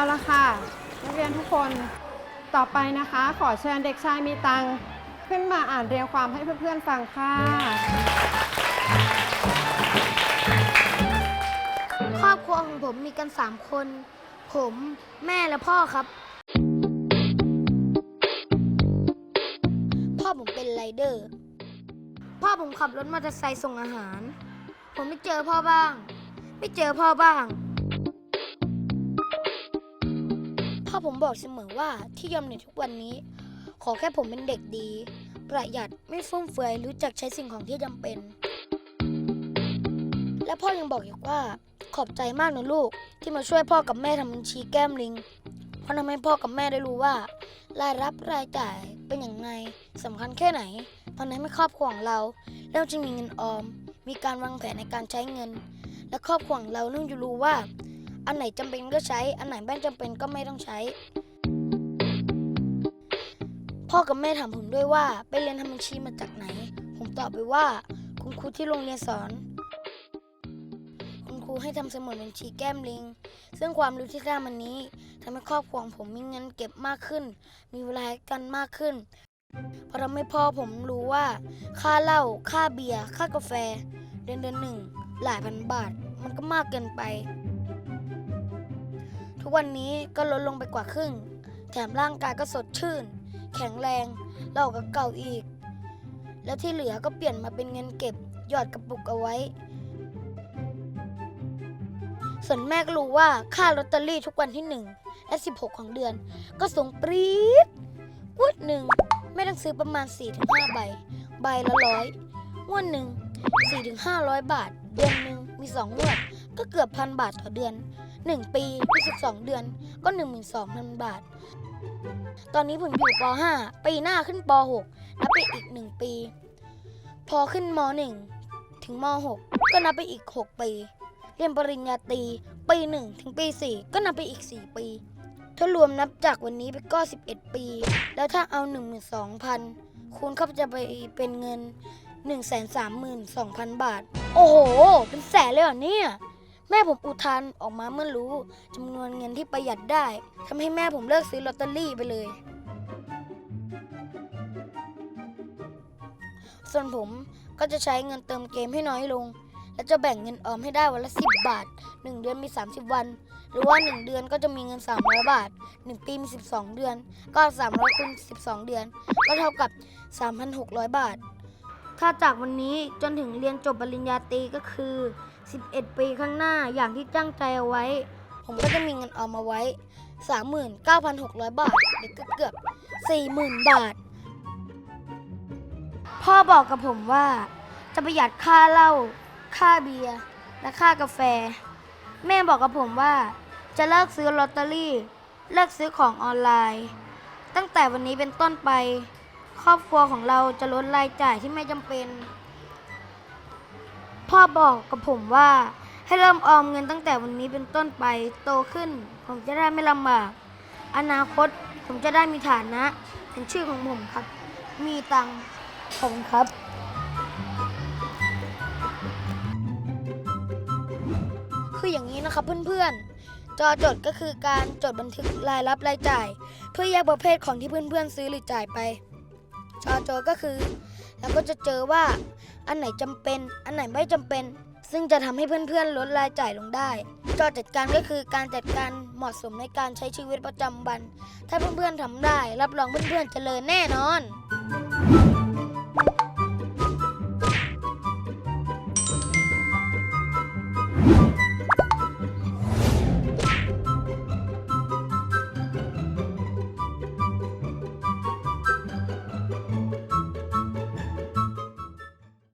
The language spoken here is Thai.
เอาละค่ะ นักเรียนทุกคนต่อไปนะคะ ขอเชิญเด็กชายมีตังขึ้นมาอ่านเรียงความให้เพื่อนๆฟังค่ะ ครอบครัวของผมมีกัน 3 คน ผมแม่และพ่อครับ พ่อผมเป็นไรเดอร์ พ่อผมขับรถมอเตอร์ไซค์ส่งอาหาร ผมไม่เจอพ่อบ้าง ไม่เจอพ่อบ้าง พ่อผมบอกเสมอว่าที่ยอมเหนื่อยทุกวันนี้ ขอแค่ผมเป็นเด็กดี ประหยัดไม่ฟุ่มเฟือยรู้จักใช้สิ่งของที่จำเป็น และพ่อยังบอกอีกว่าขอบใจมากนะลูก ที่มาช่วยพ่อกับแม่ทำบัญชีแก้มลิงเพราะทำให้พ่อกับแม่ได้รู้ว่า รายรับรายจ่ายเป็นอย่างไรสำคัญแค่ไหนมันทำให้ครอบครัวของเราเริ่มจะมีเงินออม มีการวางแผนในการใช้เงิน และครอบครัวของเราเริ่มจะรู้ว่า อันไหนจำเป็นก็ใช้ อันไหนไม่จำเป็นก็ไม่ต้องใช้ พ่อกับแม่ถามผมด้วยว่าไปเรียนทำบัญชีมาจากไหน ผมตอบไปว่า คุณครูที่โรงเรียนสอน คุณครูให้ทำสมุดบัญชีแก้มลิง ซึ่งความรู้ที่ได้มันนี้ทำให้ครอบครัวผมมีเงินเก็บมากขึ้น มีเวลาให้กันมากขึ้นเพราะทำให้พ่อผมรู้ว่า ค่าเหล้าค่าเบียร์ค่ากาแฟ เดือนเดือนหนึ่งหลายพันบาท มันก็มากเกินไป กวันนี้ก็ลดลงไปกว่าครึ่ง แถมร่างกายก็สดชื่น แข็งแรงเล่ากับเก่าอีก แล้วที่เหลือก็เปลี่ยนมาเป็นเงินเก็บหยอดกระปุกเอาไว้ ส่วนแม่ก็รู้ว่าค่าลอตเตอรี่ทุกวันที่ 1 และ 16 ของเดือน ก็สูงปรี๊ดงวดหนึ่งแม่ต้องซื้อประมาณ 4-5 ใบ ใบละร้อยงวดหนึ่ง4-500 บาท เดือนหนึ่งมี 2 งวด ก็เกือบพันบาทต่อเดือน 1 ปีมี12เดือน ก็ 12,000 บาท ตอนนี้ผมอยู่ป .5 ปีหน้าขึ้นป .6 นับไปอีก 1 ปี พอขึ้นม .1 ถึงม .6 ก็นับไปอีก 6 ปี เรียนปริญญาตรีปี 1 ถึงปี 4 ก็นับไปอีก 4 ปี ถ้ารวมนับจากวันนี้ไปก็ 11 ปี แล้วถ้าเอา 12,000 คูณเข้าจะไปเป็นเงิน 132,000 บาท โอ้โห เป็นแสนเลยเหรอเนี่ย แม่ผมอุทานออกมาเมื่อรู้จำนวนเงินที่ประหยัดได้ทำให้แม่ผมเลิกซื้อลอตเตอรี่ไปเลย ส่วนผมก็จะใช้เงินเติมเกมให้น้อยลง และจะแบ่งเงินออมให้ได้วันละ 10 บาท 1 เดือนมี 30 วัน หรือว่า 1 เดือนก็จะมีเงิน 300 บาท 1 ปีมี 12 เดือน ก็ 300คูณ12 เดือน ก็เท่ากับ 3,600 บาท ถ้าจากวันนี้จนถึงเรียนจบปริญญาตรีก็คือ 11 ปีข้างหน้าอย่างที่ตั้งใจเอาไว้ ผมก็จะมีเงินออมมาไว้ 39,600 บาทหรือเกือบ40,000 บาท พ่อบอกกับผมว่า จะประหยัดค่าเหล้าค่าเบียร์และค่ากาแฟ แม่บอกกับผมว่า จะเลิกซื้อลอตเตอรี่ เลิกซื้อของออนไลน์ ตั้งแต่วันนี้เป็นต้นไป ครอบครัวของเราจะลดรายจ่ายที่ไม่จำเป็น พ่อบอกกับผมว่าให้เริ่มออมเงินตั้งแต่วันนี้เป็นต้นไปโตขึ้น ผมจะได้ไม่ลำบาก อนาคตผมจะได้มีฐานะเป็นชื่อของผมครับ มีตังค์ผมครับคืออย่างนี้นะครับเพื่อนๆ จอจดก็คือการจดบันทึกรายรับรายจ่าย เพื่อแยกประเภทของที่เพื่อนๆซื้อหรือจ่ายไป จอจดก็คือเราก็จะเจอว่า อันไหนจำเป็น อันไหนไม่จำเป็น ซึ่งจะทำให้เพื่อนๆลดรายจ่ายลงได้จอจัดการก็คือการจัดการเหมาะสมในการใช้ชีวิตประจำวัน ถ้าเพื่อนๆทำได้ รับรองเพื่อนๆเจริญแน่นอน